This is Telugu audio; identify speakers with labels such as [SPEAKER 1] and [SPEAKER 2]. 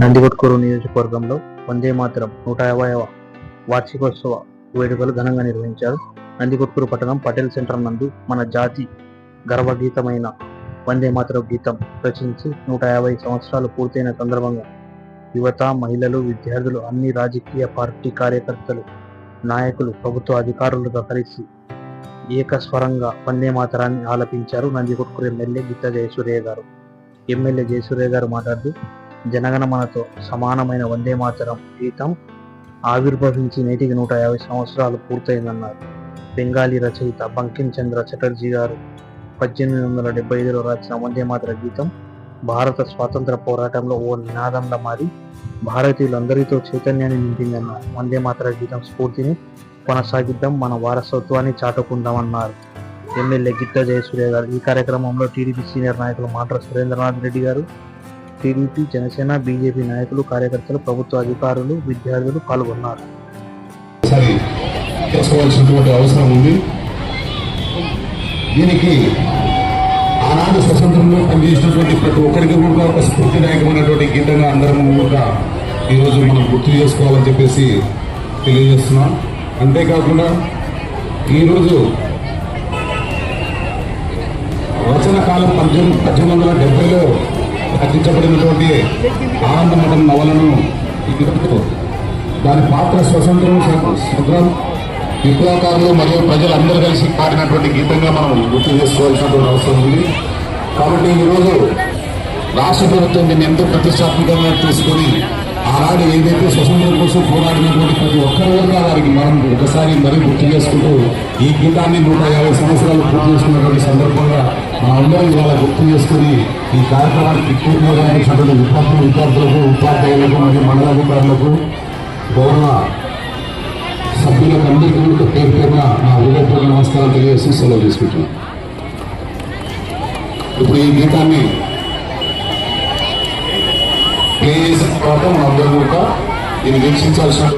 [SPEAKER 1] నందికొట్కూరు నియోజకవర్గంలో వందే మాతరం నూట యాభైవ వార్షికోత్సవ వేడుకలు ఘనంగా నిర్వహించారు. నందికొట్కూరు పట్టణం పటేల్ సెంటర్ నందు మన జాతి గర్వగీతమైన వందే మాతరం గీతం రచించి నూట యాభై సంవత్సరాలు పూర్తయిన సందర్భంగా యువత మహిళలు విద్యార్థులు అన్ని రాజకీయ పార్టీ కార్యకర్తలు నాయకులు ప్రభుత్వ అధికారులతో కలిసి ఏకస్వరంగా వందే మాతరాన్ని ఆలపించారు నందికొట్కూరు ఎమ్మెల్యే గీతా జయసూర్య గారు. ఎమ్మెల్యే జయసూర్య గారు మాట్లాడుతూ జనగణమనతో సమానమైన వందే మాతరం గీతం ఆవిర్భవించి నేటికి నూట యాభై సంవత్సరాలు పూర్తయిందన్నారు. బెంగాలీ రచయిత బంకిం చంద్ర చటర్జీ గారు పద్దెనిమిది వందల డెబ్బై ఐదులో రాసిన వందే మాతర గీతం భారత స్వాతంత్ర పోరాటంలో ఓ నినాదంగా మారి భారతీయులందరితో చైతన్యాన్ని నింపిందన్నారు వందే మాతర గీతం స్ఫూర్తిని కొనసాగిద్దాం మన వారసత్వాన్ని చాటుకుందామన్నారు. ఎమ్మెల్యే గిట్ట జయసూర్య గారు ఈ కార్యక్రమంలో టీడీపీ సీనియర్ నాయకులు మాట్ర సురేంద్రనాథ్ రెడ్డి గారు టీడీపీ జనసేన బీజేపీ నాయకులు కార్యకర్తలు ప్రభుత్వ అధికారులు విద్యార్థులు పాల్గొన్నారు.
[SPEAKER 2] చేసుకోవాల్సినటువంటి అవసరం ఉంది. దీనికి ఆనాడు స్వతంత్రంలో పనిచేసినటువంటి ప్రతి ఒక్కరికి కూడా ఒక స్ఫూర్తిదాయకమైనటువంటి గీతంగా అందరం కూడా ఈరోజు మనం గుర్తు చేసుకోవాలని చెప్పేసి తెలియజేస్తున్నాం. అంతేకాకుండా ఈరోజు రచన కాలం పద్దెనిమిది పద్దెనిమిది వందల డెబ్బైలో రచించబడినటువంటి ఆనందమఠం నవలను ఈరోజు దాని పాత్ర స్వతంత్రం స్వతంత్రం విప్లవకారులు మరియు ప్రజలందరూ కలిసి పాడినటువంటి గీతంగా మనం గుర్తు చేసుకోవాల్సినటువంటి అవసరం ఉంది. కాబట్టి ఈరోజు రాష్ట్ర ప్రభుత్వం దీన్ని ఎంతో ప్రతిష్టాత్మకంగా తీసుకొని ఆనాడు ఏదైతే స్వతంత్రం కోసం పోరాడినటువంటి ప్రతి ఒక్కరి వల్ల వారికి మనం ఒకసారి మరీ గుర్తు చేసుకుంటూ ఈ గీతాన్ని నూట యాభై సంవత్సరాలు పూర్తి చేసుకున్నటువంటి సందర్భంగా మనందరం ఇవాళ గుర్తు చేసుకుని ఈ కార్యక్రమానికి ఎక్కువటువంటి విద్యార్థులు విద్యార్థులకు ఉపాధ్యాయులకు మరియు మండలాధికారులకు గౌరవ సభ్యులకు అందరికీ కూడా పేరు పేరున నా హృదయపూర్వక నమస్కారం తెలియజేసి సెలవు తీసుకుంటున్నాను. ఇప్పుడు ఈ గీతాన్ని ప్లే చేసిన తర్వాత మనందరం కూడా వీక్షించాల్సిన